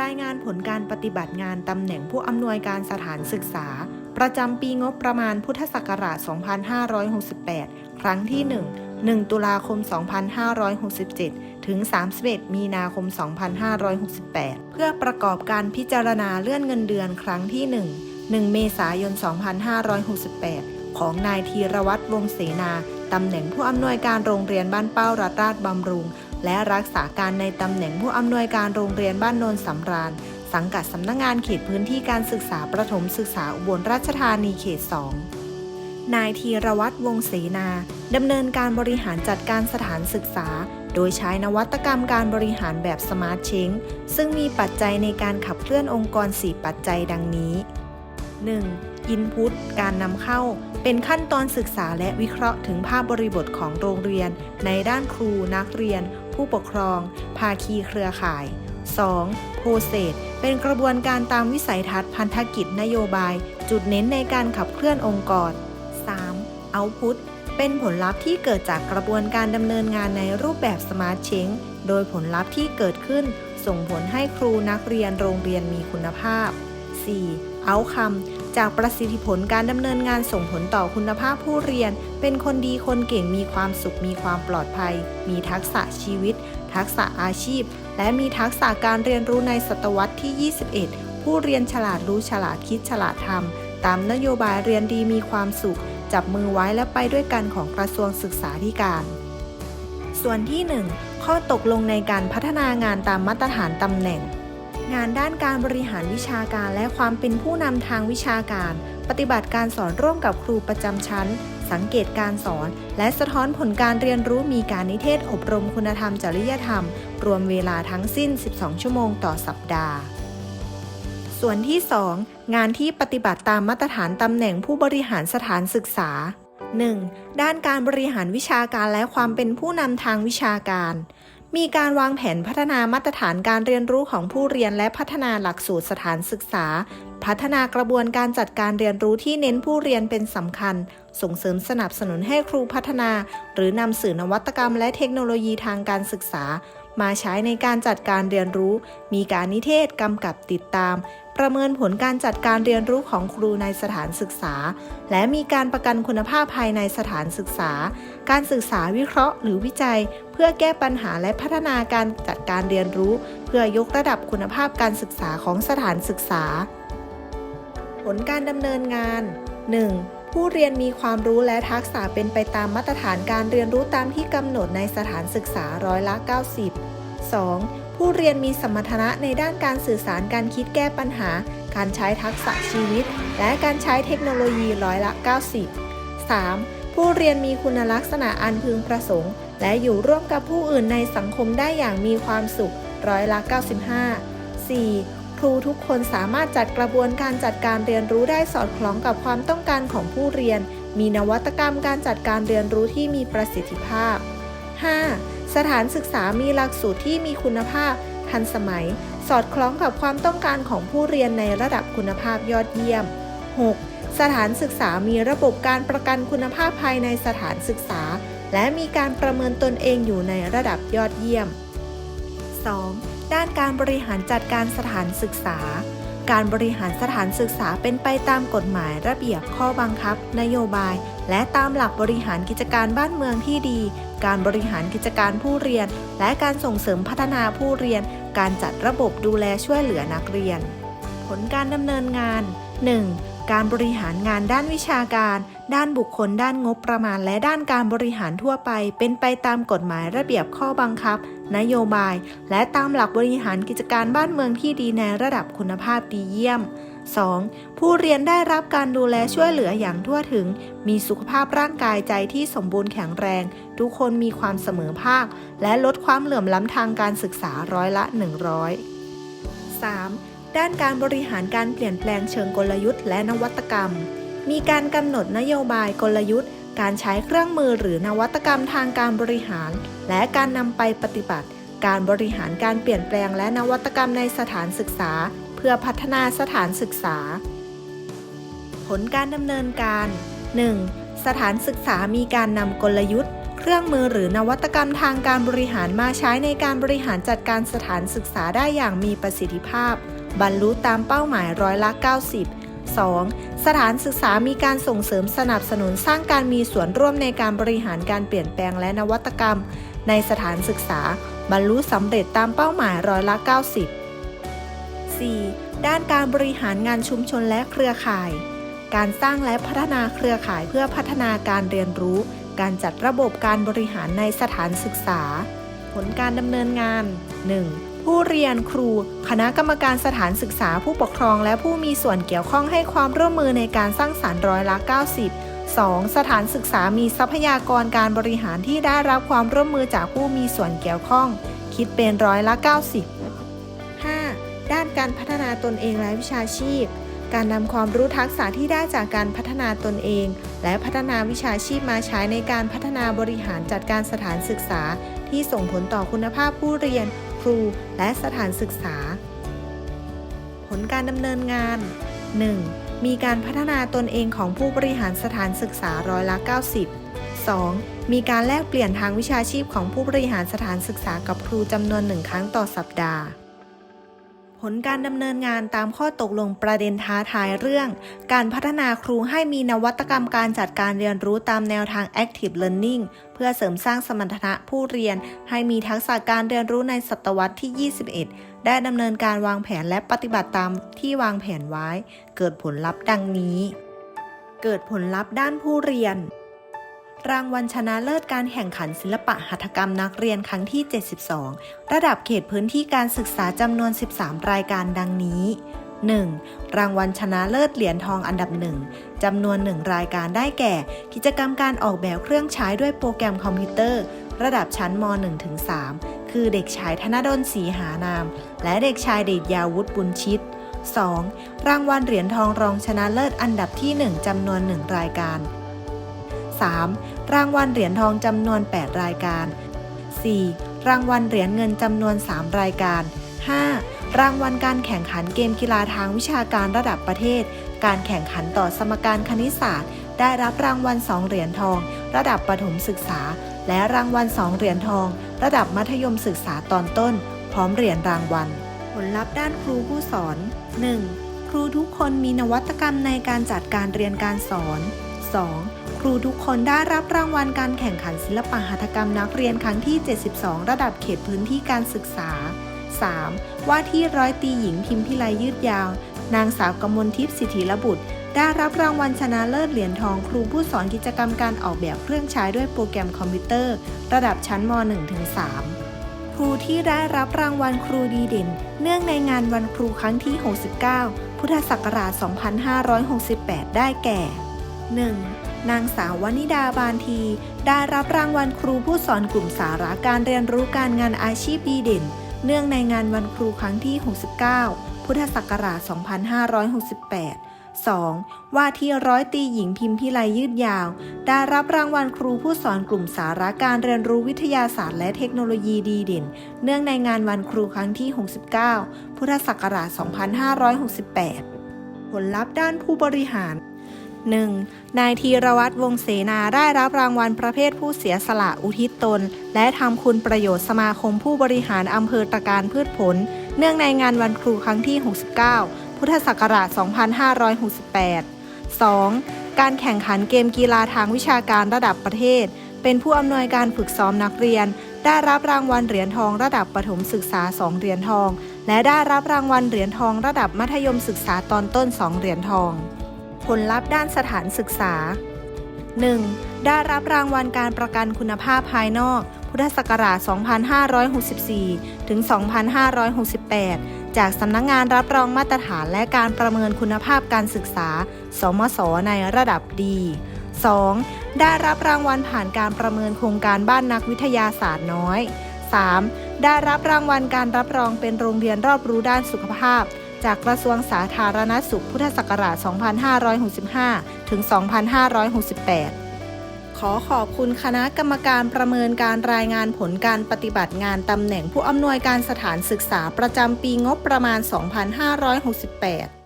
รายงานผลการปฏิบัติงานตำแหน่งผู้อำนวยการสถานศึกษา ประจำปีงบประมาณพุทธศักราช 2568 ครั้งที่ 1 1 ตุลาคม 2567 ถึง 31 มีนาคม 2568 เพื่อประกอบการพิจารณาเลื่อนเงินเดือนครั้งที่ 1 1 เมษายน 2568 ของนายธีรวัตรวงศ์เสนา ตำแหน่งผู้อำนวยการโรงเรียนบ้านเป้ารัฐราชบำรุง และรักษาการในตำแหน่งผู้อำนวยการโรงเรียนบ้านโนนสำราญ สังกัดสำนักงงานเขตพื้นที่การศึกษาประถมศึกษาอุบลราชธานีเขต 2 นายธีรวัตรวงศ์เสนาดำเนินการบริหารจัดการสถานศึกษา โดยใช้นวัตกรรมการบริหารแบบสมาร์ทเชงซึ่งมีปัจจัยในการขับเคลื่อนองค์กร 4 ปัจจัยดังนี้ 1. Input การนำเข้า เป็นขั้นตอนศึกษาและวิเคราะห์ถึงภาพบริบทของโรงเรียน ในด้านครูนักเรียน ผู้ปกครอง ภาคีเครือข่าย 2. Process เป็นกระบวนการตามวิสัยทัศน์พันธกิจนโยบาย จุดเน้นในการขับเคลื่อนองค์กร 3. Output เป็นผลลัพธ์ที่เกิดจากกระบวนการดำเนินงานในรูปแบบ Smart Change โดยผลลัพธ์ที่เกิดขึ้น ส่งผลให้ครูนักเรียนโรงเรียนมีคุณภาพ 4. Outcome จากประสิทธิผลการดำเนินงานส่งผลต่อคุณภาพผู้เรียน เป็นคนดีคนเก่งมีความสุขมีความปลอดภัย มีทักษะชีวิต ทักษะอาชีพ และมีทักษะการเรียนรู้ในศตวรรษที่ 21 ผู้เรียนฉลาดรู้ฉลาดคิดฉลาดทำตามนโยบายเรียนดีมีความสุข จับมือไว้และไปด้วยกันของกระทรวงศึกษาธิการ ส่วนที่ 1 ข้อตกลงในการพัฒนางานตามมาตรฐานตำแหน่ง งานด้านการบริหารวิชาการและความเป็นผู้นำทางวิชาการ ปฏิบัติการสอนร่วมกับครูประจำชั้น สังเกตการสอน และสะท้อนผลการเรียนรู้มีการนิเทศอบรมคุณธรรมจริยธรรม รวมเวลาทั้งสิ้น 12 ชั่วโมงต่อสัปดาห์ส่วนที่ 2 งานที่ปฏิบัติตามมาตรฐานตำแหน่งผู้บริหารสถานศึกษา 1. ด้านการบริหารวิชาการและความเป็นผู้นำทางวิชาการ มีการวางแผนพัฒนามาตรฐานการเรียนรู้ของผู้เรียนและพัฒนาหลักสูตรสถานศึกษา พัฒนากระบวนการจัดการเรียนรู้ที่เน้นผู้เรียนเป็นสำคัญ ส่งเสริมสนับสนุนให้ครูพัฒนา หรือนำสื่อนวัตกรรมและเทคโนโลยีทางการศึกษา มาใช้ในการจัดการเรียนรู้ มีการนิเทศกำกับติดตาม ประเมินผลการจัดการเรียนรู้ของครูในสถานศึกษา และมีการประกันคุณภาพภายในสถานศึกษา การศึกษาวิเคราะห์หรือวิจัย เพื่อแก้ปัญหาและพัฒนาการจัดการเรียนรู้ เพื่อยกระดับคุณภาพการศึกษาของสถานศึกษา ผลการดำเนินงาน 1. ผู้เรียนมีความรู้และทักษะเป็นไปตามมาตรฐานการเรียนรู้ตามที่กำหนดในสถานศึกษาร้อยละ 90 2. ผู้เรียนมีสมรรถนะในด้านการสื่อสารการคิดแก้ปัญหา การใช้ทักษะชีวิต และการใช้เทคโนโลยีร้อยละ 90 3. ผู้เรียนมีคุณลักษณะอันพึงประสงค์ และอยู่ร่วมกับผู้อื่นในสังคมได้อย่างมีความสุขร้อยละ 95 4. ครูทุกคนสามารถจัดกระบวนการจัดการเรียนรู้ได้สอดคล้องกับความต้องการของผู้เรียน มีนวัตกรรมการจัดการเรียนรู้ที่มีประสิทธิภาพ 5. สถานศึกษามีหลักสูตรที่มีคุณภาพทันสมัย สอดคล้องกับความต้องการของผู้เรียนในระดับคุณภาพยอดเยี่ยม 6. สถานศึกษามีระบบการประกันคุณภาพภายในสถานศึกษา และมีการประเมินตนเองอยู่ในระดับยอดเยี่ยม 2. ด้านการบริหารจัดการสถานศึกษา การบริหารสถานศึกษาเป็นไปตามกฎหมายระเบียบข้อบังคับ นโยบาย และตามหลักบริหารกิจการบ้านเมืองที่ดี การบริหารกิจการผู้เรียน และการส่งเสริมพัฒนาผู้เรียน การจัดระบบดูแลช่วยเหลือนักเรียน ผลการดำเนินงาน 1. การบริหารงานด้านวิชาการ ด้านบุคคล ด้านงบประมาณ และด้านการบริหารทั่วไป เป็นไปตามกฎหมายระเบียบข้อบังคับ นโยบาย และตามหลักบริหารกิจการบ้านเมืองที่ดีในระดับคุณภาพดีเยี่ยม 2. ผู้เรียนได้รับการดูแลช่วยเหลืออย่างทั่วถึง มีสุขภาพร่างกายใจที่สมบูรณ์แข็งแรง ทุกคนมีความเสมอภาค และลดความเหลื่อมล้ำทางการศึกษาร้อยละ 100 3. ด้านการบริหารการเปลี่ยนแปลงเชิงกลยุทธ์และนวัตกรรม มีการกำหนดนโยบายกลยุทธ์ การใช้เครื่องมือหรือนวัตกรรมทางการบริหาร และการนำไปปฏิบัติ การบริหารการเปลี่ยนแปลงและนวัตกรรมในสถานศึกษา เพื่อพัฒนาสถานศึกษา ผลการดำเนินการ 1. สถานศึกษามีการนำกลยุทธ์ เครื่องมือหรือนวัตกรรมทางการบริหารมาใช้ในการบริหารจัดการสถานศึกษาได้อย่างมีประสิทธิภาพ บรรลุตามเป้าหมายร้อยละ 90 2. สถานศึกษามีการส่งเสริมสนับสนุนสร้างการมีส่วนร่วมในการบริหารการเปลี่ยนแปลงและนวัตกรรม ในสถานศึกษา บรรลุสำเร็จตามเป้าหมายร้อยละ 90 4. ด้านการบริหารงานชุมชนและเครือข่าย การสร้างและพัฒนาเครือข่ายเพื่อพัฒนาการเรียนรู้ การจัดระบบการบริหารในสถานศึกษา ผลการดำเนินงาน 1. ผู้เรียนครู คณะกรรมการสถานศึกษาผู้ปกครอง และผู้มีส่วนเกี่ยวข้องให้ความร่วมมือในการสร้างสารรค์ร้อยละ 90 2. สถานศึกษามีทรัพยากรการบริหารที่ได้รับความร่วมมือจากผู้มีส่วนเกี่ยวข้อง คิดเป็นร้อยละ 90 5. ด้านการพัฒนาตนเองและวิชาชีพ การนำความรู้ทักษะที่ได้จากการพัฒนาตนเอง และพัฒนาวิชาชีพมาใช้ในการพัฒนาบริหารจัดการสถานศึกษา ที่ส่งผลต่อคุณภาพผู้เรียน ครูและสถานศึกษา ผลการดำเนินงาน 1. มีการพัฒนาตนเองของผู้บริหารสถานศึกษาร้อยละ 90 2. มีการแลกเปลี่ยนทางวิชาชีพของผู้บริหารสถานศึกษากับครูจำนวนหนึ่งครั้งต่อสัปดาห์ ผลการดำเนินงานตามข้อตกลงประเด็นท้าทายเรื่อง การพัฒนาครูให้มีนวัตกรรมการจัดการเรียนรู้ตามแนวทาง Active Learning เพื่อเสริมสร้างสมรรถนะผู้เรียน ให้มีทักษะการเรียนรู้ในศตวรรษที่ 21 ได้ดำเนินการวางแผนและปฏิบัติตามที่วางแผนไว้ เกิดผลลัพธ์ดังนี้ เกิดผลลัพธ์ด้านผู้เรียน รางวัลชนะเลิศการแข่งขันศิลปะหัตถกรรมนักเรียนครั้งที่ 72 ระดับเขตพื้นที่การศึกษาจำนวน 13 รายการดังนี้ 1. รางวัลชนะเลิศเหรียญทองอันดับหนึ่งจำนวน1รายการได้แก่ กิจกรรมการออกแบบเครื่องใช้ด้วยโปรแกรมคอมพิวเตอร์ ระดับชั้นม .1-3 คือเด็กชายธนดลศรีหานาม และเด็กชายเดชยาวุฒิบุญชิต 2. รางวัลเหรียญทองรองชนะเลิศอันดับที่ 1จำนวน 1 รายการ 3. รางวัลเหรียญทองจำนวน 8 รายการ 4. รางวัลเหรียญเงินจำนวน 3 รายการ 5. รางวัลการแข่งขันเกมกีฬาทางวิชาการระดับประเทศ การแข่งขันต่อสมการคณิตศาสตร์ ได้รับรางวัล 2 เหรียญทอง ระดับประถมศึกษา และรางวัล 2 เหรียญทอง ระดับมัธยมศึกษาตอนต้น พร้อมเหรียญรางวัล ผลลัพธ์ด้านครูผู้สอน 1. ครูทุกคนมีนวัตกรรมในการจัดการเรียนการสอน 2. ครูทุกคนได้รับรางวัลการแข่งขันศิลปหัตถกรรมนักเรียนครั้งที่ 72 ระดับเขตพื้นที่การศึกษา 3. ว่าที่ร้อยตีหญิงพิมพิไลยืดยาว นางสาวกมลทิพย์สิทธิระบุตร ได้รับรางวัลชนะเลิศเหรียญทองครูผู้สอนกิจกรรมการออกแบบเครื่องใช้ด้วยโปรแกรมคอมพิวเตอร์ ระดับชั้นม .1-3 ครูที่ได้รับรางวัลครูดีเด่น เนื่องในงานวันครูครั้งที่ 69 พุทธศักราช 2568 ได้แก่ 1. นางสาววนิดาบานที ได้รับรางวัลครูผู้สอนกลุ่มสาระการเรียนรู้การงานอาชีพดีเด่น เนื่องในงานวันครูครั้งที่ 69 พุทธศักราช 2568 2. ว่าที่ร้อยตีหญิงพิมพิไลยืดยาว ได้รับรางวัลครูผู้สอนกลุ่มสาระการเรียนรู้วิทยาศาสตร์และเทคโนโลยีดีเด่น เนื่องในงานวันครูครั้งที่ 69 พุทธศักราช 2568 ผลลัพธ์ด้านผู้บริหาร 1. นายธีรวัตรวงศ์เสนาได้รับรางวัลประเภทผู้เสียสละอุทิศตน และทำคุณประโยชน์สมาคมผู้บริหารอำเภอตะการพืชผล เนื่องในงานวันครูครั้งที่ 69 พุทธศักราช 2568 2. การแข่งขันเกมกีฬาทางวิชาการระดับประเทศ เป็นผู้อำนวยการฝึกซ้อมนักเรียน ได้รับรางวัลเหรียญทองระดับประถมศึกษา 2 เหรียญทอง และได้รับรางวัลเหรียญทองระดับมัธยมศึกษาตอนต้น 2 เหรียญทอง ลลัพธ์ด้านสถานศึกษา 1. ได้รับรางวัลการประกันคุณภาพภายนอก พุทธศักราช 2564 ถึง 2568 จากสำนักงงานรับรองมาตรฐานและการประเมินคุณภาพการศึกษา สมศในระดับดี 2. ได้รับรางวัลผ่านการประเมินโครงการบ้านนักวิทยาศาสตร์น้อย 3. ได้รับรางวัลการรับรองเป็นโรงเรียนรอบรู้ด้านสุขภาพ จากกระทรวงสาธารณสุขพุทธศักราช 2565 ถึง 2568ขอขอบคุณคณะกรรมการประเมินการรายงานผลการปฏิบัติงานตำแหน่งผู้อำนวยการสถานศึกษาประจำปีงบประมาณ 2568